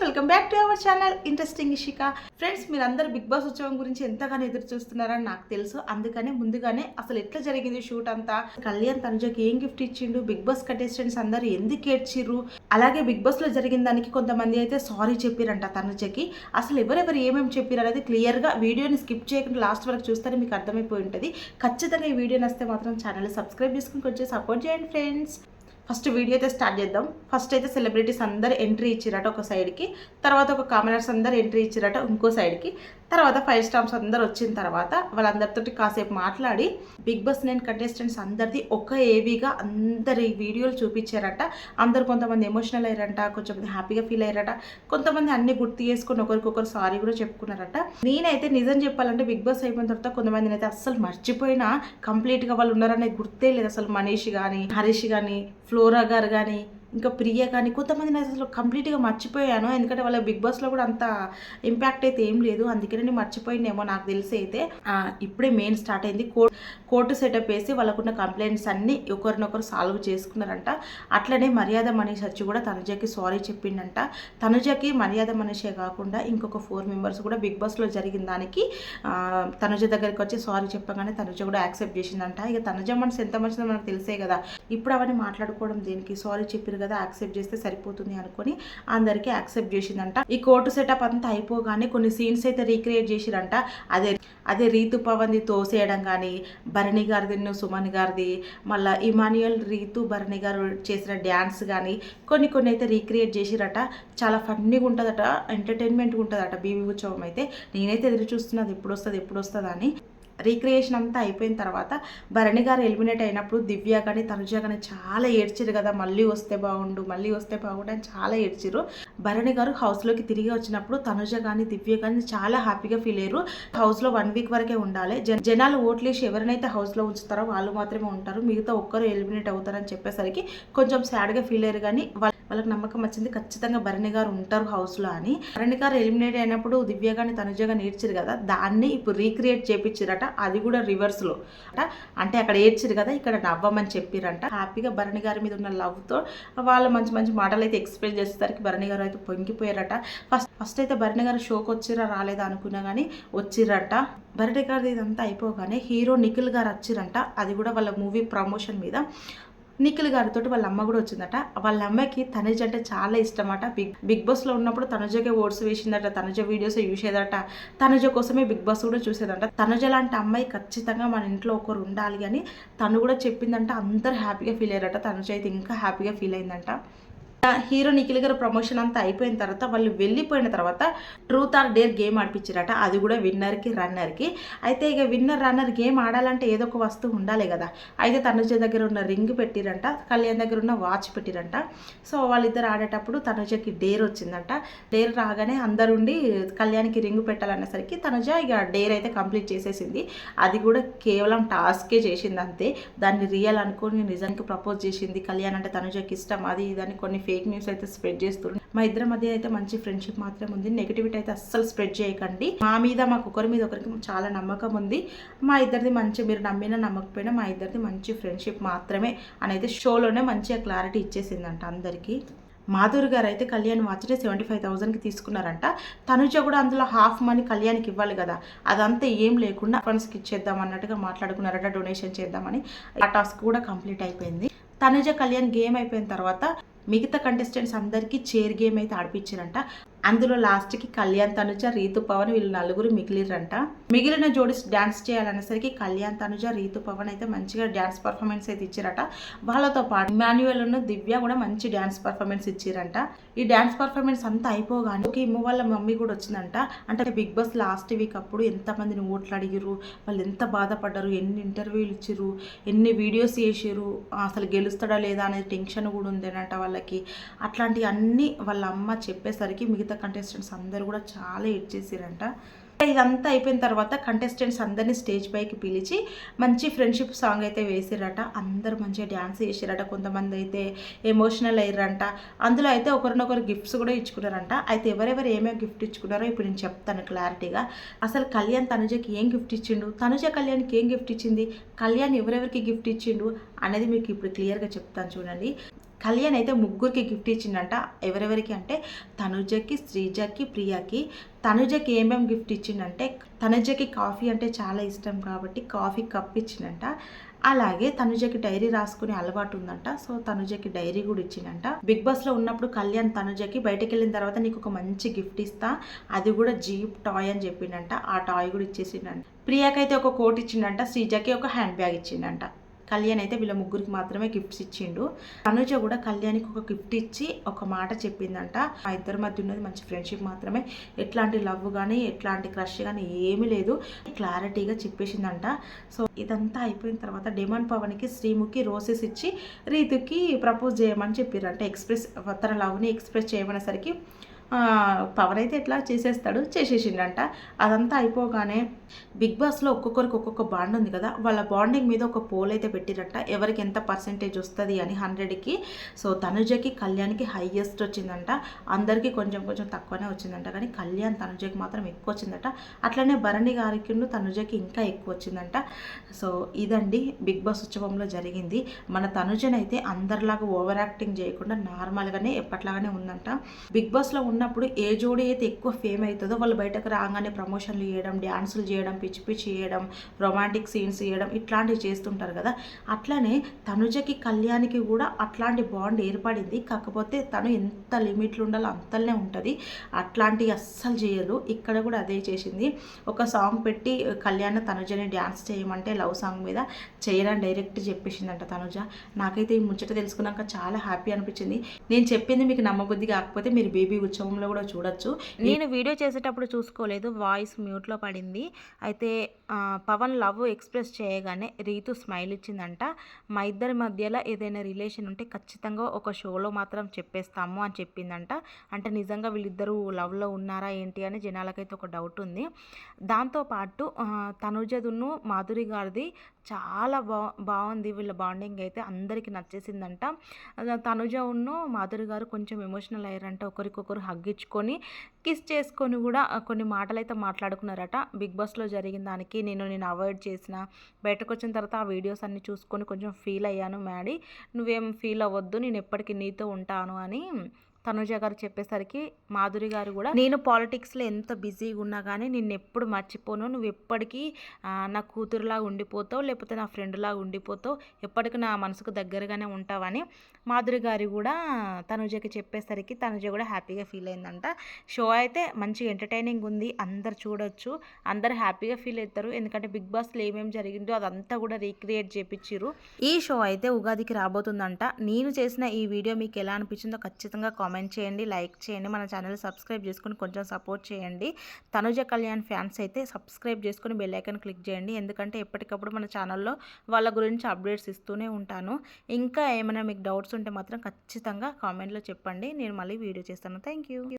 Friends welcome back to our channel. Interesting Ishika. Friends మీరందరూ Bigg Boss ఉత్సవం గురించి ఎంతగానో ఎదురు చూస్తున్నారని నాకు తెలుసు. అందుకనే ముందుగానే అసలు ఎట్లా జరిగింది షూట్ అంతా? కళ్యాణ్ తనుజకి ఏం గిఫ్ట్ ఇచ్చిండు? బిగ్ బాస్ కంటెస్టెంట్స్ అందరూ ఎందుకు ఏడ్చిర్రు? అలాగే బిగ్ బాస్లో జరిగిన దానికి కొంతమంది అయితే సారీ చెప్పారంట తనుజకి. అసలు ఎవరెవరు ఏమేమి చెప్పారు అనేది క్లియర్గా వీడియోని స్కిప్ చేయకుండా లాస్ట్ వరకు చూస్తేనే మీకు అర్థమైపోయి ఉంటుంది. ఖచ్చితంగా ఈ వీడియో నస్తే మాత్రం ఛానల్ సబ్స్క్రైబ్ చేసుకుని కొంచెం సపోర్ట్ చేయండి ఫ్రెండ్స్ ఫస్ట్ వీడియో అయితే స్టార్ట్ చేద్దాం. ఫస్ట్ అయితే సెలబ్రిటీస్ అందరు ఎంట్రీ ఇచ్చిరట ఒక సైడ్కి తర్వాత ఒక కామనర్స్ అందరు ఎంట్రీ ఇచ్చిరట ఇంకో సైడ్కి తర్వాత ఫైవ్ స్టార్స్ అందరు వచ్చిన తర్వాత వాళ్ళందరితోటి కాసేపు మాట్లాడి బిగ్ బాస్ నేను కంటెస్టెంట్స్ అందరిది ఒక ఏవీగా అందరి వీడియోలు చూపించారట. అందరు కొంతమంది ఎమోషనల్ అయ్యారంట కొంచెంమంది హ్యాపీగా ఫీల్ అయ్యారట కొంతమంది అన్ని గుర్తు చేసుకుని ఒకరికొకరు సారీ కూడా చెప్పుకున్నారట. నేనైతే నిజం చెప్పాలంటే బిగ్ బాస్ అయిపోయిన తర్వాత కొంతమందిని అయితే అస్సలు మర్చిపోయినా కంప్లీట్గా వాళ్ళు ఉన్నారనే గుర్తే లేదు అసలు మనీష్ కానీ హరీష్ కానీ ఫ్లోరా గారు కానీ ఇంకా ప్రియ కానీ కొంతమంది నేను అసలు కంప్లీట్గా మర్చిపోయాను. ఎందుకంటే వాళ్ళ బిగ్ బాస్లో కూడా అంత ఇంపాక్ట్ అయితే ఏం లేదు. అందుకనే నేను మర్చిపోయిందేమో నాకు తెలిసి అయితే. ఇప్పుడే మెయిన్ స్టార్ట్ అయింది. కోర్టు కోర్టు సెటప్ వేసి వాళ్ళకున్న కంప్లైంట్స్ అన్నీ ఒకరినొకరు సాల్వ్ చేసుకున్నారంట. అట్లనే మర్యాద మనీష్ వచ్చి కూడా తనుజకి సారీ చెప్పిండంట. తనుజకి మర్యాద మనీషే కాకుండా ఇంకొక ఫోర్ మెంబర్స్ కూడా బిగ్ బాస్లో జరిగిన దానికి తనుజ దగ్గరికి వచ్చి సారీ చెప్పగానే తనుజ కూడా యాక్సెప్ట్ చేసిందంట. ఇక తనుజ మనసు ఎంత మంచిదో మనకు తెలిసే కదా. ఇప్పుడు అవన్నీ మాట్లాడుకోవడం దేనికి? సారీ చెప్పిన కదా యాక్సెప్ట్ చేస్తే సరిపోతుంది అనుకొని అందరికీ యాక్సెప్ట్ చేసిందంట. ఈ కోర్టు సెటప్ అంతా అయిపోగానే కొన్ని సీన్స్ అయితే రీక్రియేట్ చేసిరంట. అదే అదే రీతు పవన్ది తోసేయడం కానీ భరణి గారిది సుమన్ గారిది మళ్ళీ ఇమాన్యుయల్ రీతు భరణి గారు చేసిన డ్యాన్స్ కానీ కొన్ని కొన్ని అయితే రీక్రియేట్ చేసిరట. చాలా ఫన్నీగా ఉంటుందట ఎంటర్టైన్మెంట్గా ఉంటుందట బీబీ ఉత్సవం అయితే. నేనైతే ఎదురు చూస్తున్నది ఎప్పుడు వస్తుంది ఎప్పుడు వస్తుంది అని. రీక్రియేషన్ అంతా అయిపోయిన తర్వాత భరణి గారు ఎలిమినేట్ అయినప్పుడు దివ్య కానీ తనుజ కానీ చాలా ఏడ్చిరు కదా మళ్ళీ వస్తే బాగుండు మళ్ళీ వస్తే బాగుండు అని చాలా ఏడ్చిరు భరణి గారు హౌస్లోకి తిరిగి వచ్చినప్పుడు తనుజ కానీ దివ్య కానీ చాలా హ్యాపీగా ఫీల్ అయ్యారు. హౌస్లో వన్ వీక్ వరకే ఉండాలి. జనాలు ఓట్లేసి ఎవరినైతే హౌస్లో ఉంచుతారో వాళ్ళు మాత్రమే ఉంటారు. మిగతా ఒక్కరు ఎలిమినేట్ అవుతారని చెప్పేసరికి కొంచెం సాడ్గా ఫీల్ అయ్యారు కానీ వాళ్ళ వాళ్ళకి నమ్మకం వచ్చింది ఖచ్చితంగా భరణి గారు ఉంటారు హౌస్లో అని. భరణి గారు ఎలిమినేట్ అయినప్పుడు దివ్య గారిని తనుజగా నేర్చారు కదా దాన్ని ఇప్పుడు రీక్రియేట్ చేపించారట అది కూడా రివర్స్లో అట అంటే అక్కడ ఏడ్చిరు కదా ఇక్కడ నవ్వమని చెప్పారంట హ్యాపీగా భరణి గారి మీద ఉన్న లవ్తో వాళ్ళు మంచి మంచి మాటలు అయితే ఎక్స్ప్లెయిన్ చేసేసరికి భరణి గారు అయితే పొంగిపోయారట. ఫస్ట్ ఫస్ట్ అయితే భరణి గారు షోకి వచ్చిరా రాలేదా అనుకున్నా కానీ వచ్చిరట భరణి గారిది ఇదంతా అయిపోగానే హీరో నిఖిల్ గారు వచ్చిరంట అది కూడా వాళ్ళ మూవీ ప్రమోషన్ మీద. నిఖిల్ గారితో వాళ్ళ అమ్మ కూడా వచ్చిందట. వాళ్ళ అమ్మకి తనుజ అంటే చాలా ఇష్టమట. బిగ్ బిగ్ బాస్లో ఉన్నప్పుడు తనుజకే ఓట్స్ వేసిందట తనుజ వీడియోస్ చూసేదట. తనుజ కోసమే బిగ్ బాస్ కూడా చూసేదంట. తనుజ లాంటి అమ్మాయి ఖచ్చితంగా మన ఇంట్లో ఒకరు ఉండాలి అని తను కూడా చెప్పిందంట. అందరు హ్యాపీగా ఫీల్ అయ్యారట. తనుజ అయితే ఇంకా హ్యాపీగా ఫీల్ అయిందంట. హీరో నిఖిల్ గారు ప్రమోషన్ అంతా అయిపోయిన తర్వాత వాళ్ళు వెళ్ళిపోయిన తర్వాత ట్రూత్ ఆర్ డేర్ గేమ్ ఆడిపించారట అది కూడా విన్నర్కి రన్నర్కి. అయితే ఇక విన్నర్ రన్నర్ గేమ్ ఆడాలంటే ఏదో ఒక వస్తువు ఉండాలి కదా. అయితే తనుజ దగ్గర ఉన్న రింగ్ పెట్టిరంట కళ్యాణ్ దగ్గర ఉన్న వాచ్ పెట్టిరంట. సో వాళ్ళిద్దరు ఆడేటప్పుడు తనుజకి డేర్ వచ్చిందంట. డేర్ రాగానే అందరుండి కళ్యాణ్కి రింగ్ పెట్టాలనేసరికి తనుజ ఇక డేర్ అయితే కంప్లీట్ చేసేసింది. అది కూడా కేవలం టాస్కే చేసింది అంతే దాన్ని రియల్ అనుకొని నిజానికి ప్రపోజ్ చేసింది కళ్యాణ్ అంటే తనుజకి ఇష్టం. అది ఇదని కొన్ని ఫేక్ న్యూస్ అయితే స్ప్రెడ్ చేస్తుంది మా ఇద్దరి మధ్య అయితే మంచి ఫ్రెండ్షిప్ మాత్రమే ఉంది. నెగిటివిటీ అయితే అస్సలు స్ప్రెడ్ చేయకండి. మా మీద మాకు ఒకరి మీద ఒకరికి చాలా నమ్మకం ఉంది. మా ఇద్దరిది మంచి మీరు నమ్మినా నమ్మకపోయినా మా ఇద్దరిది మంచి ఫ్రెండ్షిప్ మాత్రమే అని అయితే షోలోనే మంచిగా క్లారిటీ ఇచ్చేసిందంట అందరికీ. మాధురి గారు అయితే కళ్యాణ్ వాచ్ని సెవెంటీ ఫైవ్ థౌసండ్కి తీసుకున్నారంట. తనుజ కూడా అందులో హాఫ్ మనీ కళ్యాణ్కి ఇవ్వాలి కదా. అదంతా ఏం లేకుండా ఫండ్స్కి ఇచ్చేద్దాం అన్నట్టుగా మాట్లాడుకున్నారట డొనేషన్ చేద్దామని. ఆ టాస్క్ కూడా కంప్లీట్ అయిపోయింది. తనుజ కళ్యాణ్ గేమ్ అయిపోయిన తర్వాత మిగతా కంటెస్టెంట్స్ అందరికీ చైర్ గేమ్ అయితే ఆడిపించారంట. అందులో లాస్ట్కి కళ్యాణ్ తనుజ రీతు పవన్ వీళ్ళు నలుగురు మిగిలిరంట మిగిలిన జోడీస్ డ్యాన్స్ చేయాలనేసరికి కళ్యాణ్ తనుజ రీతు పవన్ అయితే మంచిగా డ్యాన్స్ పర్ఫార్మెన్స్ అయితే ఇచ్చారట. వాళ్ళతో పాటు మాన్యువల్ ఉన్న దివ్య కూడా మంచి డ్యాన్స్ పర్ఫార్మెన్స్ ఇచ్చారంట. ఈ డ్యాన్స్ పర్ఫార్మెన్స్ అంతా అయిపోగానే ఒక ఇమ్మ వాళ్ళ మమ్మీ కూడా వచ్చిందంట. అంటే బిగ్ బాస్ లాస్ట్ వీక్ అప్పుడు ఎంతమందిని ఓట్లు అడిగిరు వాళ్ళు ఎంత బాధపడ్డారు ఎన్ని ఇంటర్వ్యూలు ఇచ్చారు ఎన్ని వీడియోస్ చేసిర్రు అసలు గెలుస్తాడా లేదా అనేది టెన్షన్ కూడా ఉందేనంట వాళ్ళకి. అట్లాంటివన్నీ వాళ్ళ అమ్మ చెప్పేసరికి మిగతా కంటెస్టెంట్స్ అందరూ కూడా చాలా ఏడ్చేసారంట ఇదంతా అయిపోయిన తర్వాత కంటెస్టెంట్స్ అందరినీ స్టేజ్ పైకి పిలిచి మంచి ఫ్రెండ్షిప్ సాంగ్ అయితే వేసిరట. అందరూ మంచిగా డ్యాన్స్ చేసిరట. కొంతమంది అయితే ఎమోషనల్ అయ్యారంట. అందులో అయితే ఒకరినొకరు గిఫ్ట్స్ కూడా ఇచ్చుకున్నారంట. అయితే ఎవరెవరు ఏమేమి గిఫ్ట్ ఇచ్చుకున్నారో ఇప్పుడు నేను చెప్తాను క్లారిటీగా అసలు కళ్యాణ్ తనుజకి ఏం గిఫ్ట్ ఇచ్చిండు? తనుజ కళ్యాణ్కి ఏం గిఫ్ట్ ఇచ్చింది? కళ్యాణ్ ఎవరెవరికి గిఫ్ట్ ఇచ్చిండు అనేది మీకు ఇప్పుడు క్లియర్గా చెప్తాను చూడండి. కళ్యాణ్ అయితే ముగ్గురికి గిఫ్ట్ ఇచ్చిండంట. ఎవరెవరికి అంటే తనుజకి శ్రీజకి ప్రియాకి. తనుజకి ఏమేమి గిఫ్ట్ ఇచ్చిండంటే తనుజకి కాఫీ అంటే చాలా ఇష్టం కాబట్టి కాఫీ కప్ ఇచ్చిండంట. అలాగే తనుజకి డైరీ రాసుకునే అలవాటు ఉందంట. సో తనుజకి డైరీ కూడా ఇచ్చిందంట బిగ్ బాస్లో ఉన్నప్పుడు కళ్యాణ్ తనుజకి బయటకు వెళ్ళిన తర్వాత నీకు ఒక మంచి గిఫ్ట్ ఇస్తా అది కూడా జీప్ టాయ్ అని చెప్పిండంట. ఆ టాయ్ కూడా ఇచ్చేసిండంట. ప్రియాకైతే ఒక కోట్ ఇచ్చిండంట శ్రీజకి ఒక హ్యాండ్ బ్యాగ్ ఇచ్చిండంట. కళ్యాణ్ అయితే వీళ్ళ ముగ్గురికి మాత్రమే గిఫ్ట్స్ ఇచ్చిండు. అనుజ కూడా కళ్యాణ్కి ఒక గిఫ్ట్ ఇచ్చి ఒక మాట చెప్పిందంట. మా ఇద్దరి మధ్య ఉన్నది మంచి ఫ్రెండ్షిప్ మాత్రమే. ఎట్లాంటి లవ్ కానీ ఎట్లాంటి క్రష్ కానీ ఏమీ లేదు. క్లారిటీగా చెప్పేసిందంట. సో ఇదంతా అయిపోయిన తర్వాత డిమాండ్ పవన్కి శ్రీముఖి రోసెస్ ఇచ్చి రీతుకి ప్రపోజ్ చేయమని చెప్పారంట. ఎక్స్ప్రెస్ తన లవ్ని ఎక్స్ప్రెస్ చేయమనేసరికి పవన్ అయితే ఎట్లా చేసేస్తాడు? చేసేసిండంట. అదంతా అయిపోగానే బిగ్ బాస్లో ఒక్కొక్కరికి ఒక్కొక్క బాండ్ ఉంది కదా వాళ్ళ బాండింగ్ మీద ఒక పోల్ అయితే పెట్టిరట. ఎవరికి ఎంత పర్సెంటేజ్ వస్తుంది అని హండ్రెడ్కి. సో తనుజకి కళ్యాణ్కి హైయెస్ట్ వచ్చిందంట. అందరికీ కొంచెం కొంచెం తక్కువనే వచ్చిందంట. కానీ కళ్యాణ్ తనుజకి మాత్రం ఎక్కువ వచ్చిందట. అట్లనే భరణి గారికి తనుజకి ఇంకా ఎక్కువ వచ్చిందంట. సో ఇదండి బిగ్ బాస్ ఉత్సవంలో జరిగింది. మన తనుజనైతే అందరిలాగా ఓవర్ యాక్టింగ్ చేయకుండా నార్మల్గానే ఎప్పట్లాగానే ఉందంట. బిగ్ బాస్లో ఉన్న ఉన్నప్పుడు ఏ జోడీ అయితే ఎక్కువ ఫేమ్ అవుతుందో వాళ్ళు బయటకు రాగానే ప్రమోషన్లు చేయడం డ్యాన్సులు చేయడం పిచ్చి పిచ్చి చేయడం రొమాంటిక్ సీన్స్ చేయడం ఇట్లాంటివి చేస్తుంటారు కదా. అట్లనే తనుజకి కళ్యాణ్కి కూడా అట్లాంటి బాండ్ ఏర్పడింది. కాకపోతే తను ఎంత లిమిట్లు ఉండాలో అంతలనే ఉంటుంది. అట్లాంటివి అస్సలు చేయదు. ఇక్కడ కూడా అదే చేసింది. ఒక సాంగ్ పెట్టి కళ్యాణ్ తనుజని డ్యాన్స్ చేయమంటే లవ్ సాంగ్ మీద చేయడం డైరెక్ట్ చెప్పేసిందంట తనుజ. నాకైతే ఈ ముచ్చట తెలుసుకున్నాక చాలా హ్యాపీ అనిపించింది. నేను చెప్పింది మీకు నమ్మబుద్ధి కాకపోతే మీరు బేబీ ఉత్సవం జూమ్లో కూడా చూడొచ్చు. నేను వీడియో చేసేటప్పుడు చూసుకోలేదు. వాయిస్ మ్యూట్లో పడింది. అయితే పవన్ లవ్ ఎక్స్ప్రెస్ చేయగానే రీతు స్మైల్ ఇచ్చిందంట. మా ఇద్దరి మధ్యలో ఏదైనా రిలేషన్ ఉంటే ఖచ్చితంగా ఒక షోలో మాత్రం చెప్పేస్తాము అని చెప్పిందంట. అంటే నిజంగా వీళ్ళిద్దరూ లవ్లో ఉన్నారా ఏంటి అని జనాలకైతే ఒక డౌట్ ఉంది. దాంతోపాటు తనుజదును మాధురి గారిది చాలా బా బాగుంది. వీళ్ళ బాండింగ్ అయితే అందరికీ నచ్చేసిందంట. తనుజ ఉన్ను మాధురి గారు కొంచెం ఎమోషనల్ అయ్యారంట. ఒకరికొకరు హగ్ హగ్గించుకొని కిస్ చేసుకొని కూడా కొన్ని మాటలు అయితే మాట్లాడుకున్నారట. బిగ్ బాస్లో జరిగిన దానికి నేను నేను అవాయిడ్ చేసిన బయటకు వచ్చిన తర్వాత ఆ వీడియోస్ అన్ని చూసుకొని కొంచెం ఫీల్ అయ్యాను మ్యాడీ. నువ్వేం ఫీల్ అవ్వద్దు నేను ఎప్పటికీ నీతో ఉంటాను అని తనుజ గారు చెప్పేసరికి మాధురి గారు కూడా నేను పాలిటిక్స్లో ఎంత బిజీగా ఉన్నా కానీ నిన్ను ఎప్పుడు మర్చిపోను. నువ్వు ఎప్పటికీ నా కూతురులాగా ఉండిపోతావు లేకపోతే నా ఫ్రెండ్లాగా ఉండిపోతావు. ఎప్పటికీ నా మనసుకు దగ్గరగానే ఉంటావని మాధురి గారు కూడా తనుజకి చెప్పేసరికి తనుజ కూడా హ్యాపీగా ఫీల్ అయిందంట. షో అయితే మంచి ఎంటర్టైనింగ్ ఉంది. అందరు చూడొచ్చు. అందరు హ్యాపీగా ఫీల్ అవుతారు. ఎందుకంటే బిగ్ బాస్లో ఏమేమి జరిగిందో అదంతా కూడా రీక్రియేట్ చేపించారు ఈ షో అయితే ఉగాదికి రాబోతుందంట. నేను చేసిన ఈ వీడియో మీకు ఎలా అనిపించిందో ఖచ్చితంగా కామెంట్ చేయండి లైక్ చేయండి. మన ఛానల్ సబ్స్క్రైబ్ చేసుకుని కొంచెం సపోర్ట్ చేయండి. తనుజ కళ్యాణ్ ఫ్యాన్స్ అయితే సబ్స్క్రైబ్ చేసుకుని బెల్ ఐకన్ క్లిక్ చేయండి. ఎందుకంటే ఎప్పటికప్పుడు మన ఛానల్లో వాళ్ళ గురించి అప్డేట్స్ ఇస్తూనే ఉంటాను. ఇంకా ఏమైనా మీకు డౌట్స్ ఉంటే మాత్రం ఖచ్చితంగా కామెంట్లో చెప్పండి. నేను మళ్ళీ వీడియో చేస్తాను. Thank you.